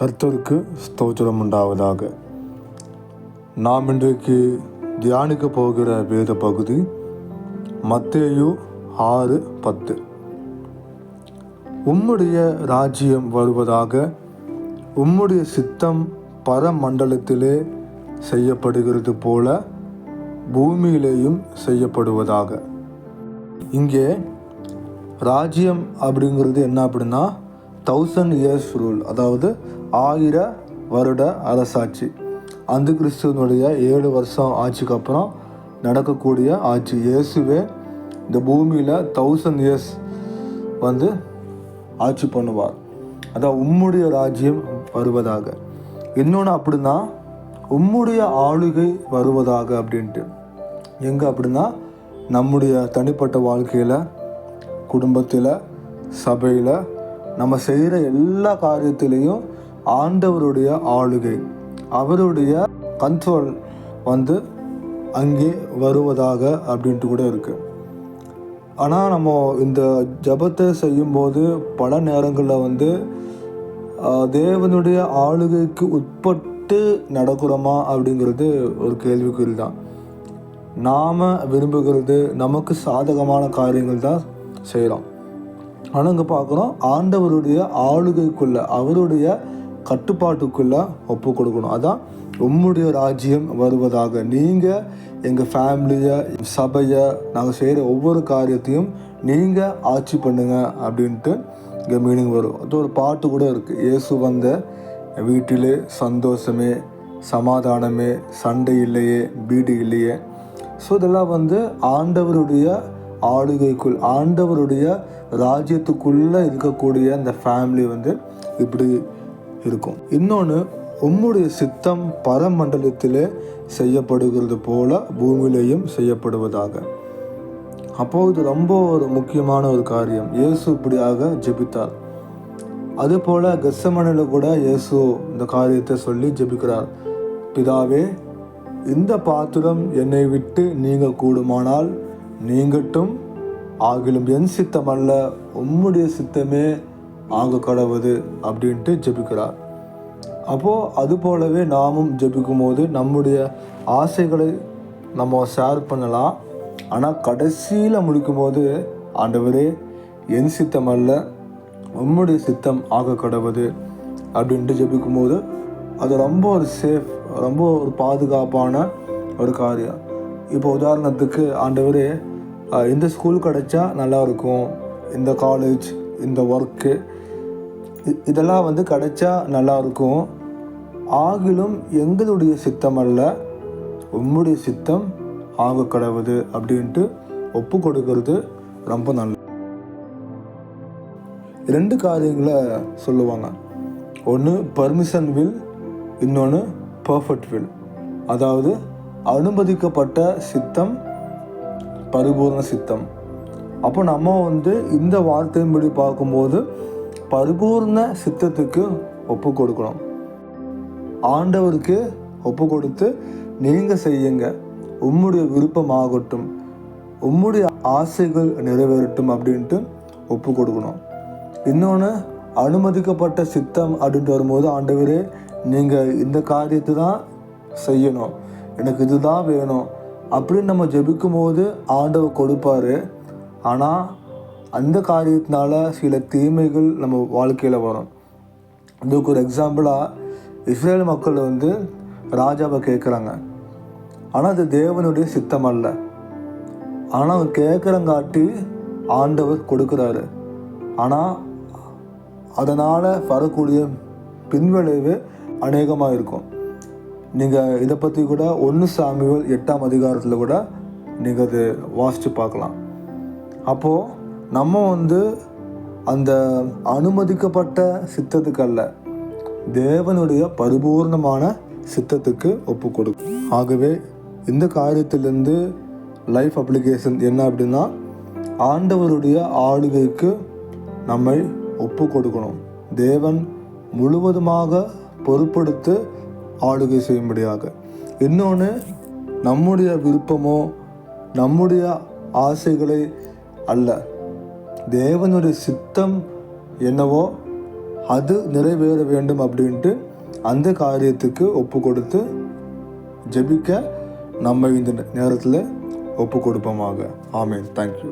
கர்த்தருக்கு ஸ்தோத்திரம் உண்டாவதாக. நாம் இன்றைக்கு தியானிக்க போகிற வேத பகுதி மத்தேயு ஆறு பத்து. உம்முடைய ராஜ்யம் வருவதாக உம்முடைய சித்தம் பரமண்டலத்திலே செய்யப்படுகிறது போல பூமியிலேயும் செய்யப்படுவதாக. இங்கே ராஜ்யம் அப்படிங்கிறது என்ன அப்படின்னா தௌசண்ட் இயர்ஸ் ரூல் அதாவது ஆயிர வருட அரசாட்சி. அந்த கிறிஸ்துவனுடைய ஏழு வருஷம் ஆட்சிக்கு அப்புறம் நடக்கக்கூடிய ஆட்சி. இயேசுவே இந்த பூமியில் தௌசண்ட் இயர்ஸ் வந்து ஆட்சி பண்ணுவார். அதான் உம்முடைய ராஜ்யம் வருவதாக. இன்னொன்று அப்படின்னா உம்முடைய ஆளுகை வருவதாக அப்படின்ட்டு. எங்கே அப்படின்னா நம்முடைய தனிப்பட்ட வாழ்க்கையில் குடும்பத்தில் சபையில் நம்ம செய்கிற எல்லா காரியத்திலையும் ஆண்டவருடைய ஆளுகை அவருடைய கண்ட்ரோல் வந்து அங்கே வருவதாக அப்படின்ட்டு கூட இருக்குது ஆனால் நம்ம இந்த ஜபத்தை செய்யும்போது பல நேரங்களில் வந்து ஆஹ், தேவனுடைய ஆளுகைக்கு உட்பட்டு நடக்கிறோமா அப்படிங்கிறது ஒரு கேள்விக்குறி தான். நாம் விரும்புகிறது நமக்கு சாதகமான காரியங்கள் தான் செய்கிறோம் ஆனால் இங்கே பார்க்குறோம் ஆண்டவருடைய ஆளுகைக்குள்ள அவருடைய கட்டுப்பாட்டுக்குள்ளே ஒப்பு கொடுக்கணும் அதான் உம்முடைய ராஜ்யம் வருவதாக. நீங்கள் எங்கள் ஃபேமிலியை சபையை நாங்கள் செய்கிற ஒவ்வொரு காரியத்தையும் நீங்கள் ஆட்சி பண்ணுங்க அப்படின்ட்டு இங்கே மீனிங் வரும். அது ஒரு பாட்டு கூட இருக்குது இயேசு வந்த வீட்டிலே சந்தோஷமே சமாதானமே சண்டை இல்லையே பீடு இல்லையே. ஸோ இதெல்லாம் வந்து ஆண்டவருடைய ஆளுகைக்குள் ஆண்டவருடைய ராஜ்யத்துக்குள்ளே இருக்கக்கூடிய அந்த ஃபேமிலி வந்து இப்படி இருக்கும். இன்னொன்று உம்முடைய சித்தம் பரமண்டலத்திலே செய்யப்படுகிறது போல பூமியிலேயும் செய்யப்படுவதாக. அப்போது ரொம்ப ஒரு முக்கியமான ஒரு காரியம். இயேசு இப்படியாக ஜெபித்தார். அதுபோல் கெஸ்ஸமனில் கூட இயேசு இந்த காரியத்தை சொல்லி ஜெபிக்கிறார். பிதாவே இந்த பாத்திரம் என்னை விட்டு நீங்க கூடுமானால் நீங்கட்டும் ஆகிலும் என் சித்தம் அல்ல உம்முடைய சித்தமே ஆக கடவுது அப்படின்ட்டு ஜெபிக்கிறார். அப்போது அது போலவே நாமும் ஜெபிக்கும் போது நம்முடைய ஆசைகளை நம்ம ஷேர் பண்ணலாம். ஆனால் கடைசியில் முடிக்கும் போது ஆண்டவரே என் சித்தம் அல்ல உம்முடைய சித்தம் ஆக கடவுது அப்படின்ட்டு ஜெபிக்கும் போது அது ரொம்ப ஒரு சேஃப் ரொம்ப ஒரு பாதுகாப்பான ஒரு காரியம். இப்போ உதாரணத்துக்கு ஆண்டவரே இந்த ஸ்கூல் கிடைச்சா நல்லா இருக்கும். இந்த காலேஜ் இந்த ஒர்க்கு இதெல்லாம் வந்து கிடைச்சா நல்லா இருக்கும் ஆகிலும் எங்களுடைய சித்தம் அல்ல உம்முடைய சித்தம் ஆக கடவுது அப்படின்ட்டு ஒப்பு கொடுக்கறது ரொம்ப நல்லது. ரெண்டு காரியங்களை சொல்லுவாங்க. ஒன்று பர்மிஷன் வில் இன்னொன்று பர்ஃபெக்ட் வில் அதாவது அனுமதிக்கப்பட்ட சித்தம் பரிபூர்ண சித்தம். அப்போ நம்ம வந்து இந்த வார்த்தையின்படி பார்க்கும்போது பரிபூர்ண சித்தத்துக்கு ஒப்பு கொடுக்கணும். ஆண்டவருக்கு ஒப்பு கொடுத்து நீங்கள் செய்யுங்க. உம்முடைய விருப்பமாகட்டும். உம்முடைய ஆசைகள் நிறைவேறட்டும் அப்படின்ட்டு ஒப்பு கொடுக்கணும். இன்னொன்று அனுமதிக்கப்பட்ட சித்தம் அப்படின்ட்டு வரும்போது ஆண்டவரே நீங்கள் இந்த காரியத்தை தான் செய்யணும். எனக்கு இதுதான் வேணும் அப்படின்னு நம்ம ஜெபிக்கும் போது ஆண்டவர் கொடுப்பாரு. ஆனால் அந்த காரியத்தினால சில தீமைகள் நம்ம வாழ்க்கையில் வரும். இதுக்கு ஒரு எக்ஸாம்பிளாக இஸ்ரேல் மக்கள் வந்து ராஜாவை கேட்குறாங்க ஆனால் அது தேவனுடைய சித்தம் அல்ல ஆனால் அவர் கேட்குறங்காட்டி ஆண்டவர் கொடுக்குறாரு. ஆனால் அதனால் வரக்கூடிய பின்விளைவு அநேகமாக இருக்கும். நீங்கள் இதை பற்றி கூட ஒன்று சாமிகள் எட்டாம் அதிகாரத்தில் கூட நீங்கள் அது வாசித்து பார்க்கலாம். அப்போது நம்ம வந்து அந்த அனுமதிக்கப்பட்ட சித்தத்துக்கு அல்ல தேவனுடைய பரிபூர்ணமான சித்தத்துக்கு ஒப்பு கொடுக்கும். ஆகவே இந்த காரியத்திலிருந்து லைஃப் அப்ளிகேஷன் என்ன அப்படின்னா ஆண்டவருடைய ஆளுகைக்கு நம்மை ஒப்பு கொடுக்கணும். தேவன் முழுவதுமாக பொறுப்படுத்து ஆளுகை செய்யும்படியாக. இன்னொன்று நம்முடைய விருப்பமோ நம்முடைய ஆசைகளை அல்ல. தேவனுடைய சித்தம் என்னவோ அது நிறைவேற வேண்டும் அப்படின்ட்டு அந்த காரியத்துக்கு ஒப்பு கொடுத்து ஜெபிக்க நம்ம இந்த நேரத்தில் ஒப்பு கொடுப்போமாக ஆமேன் தேங்க்யூ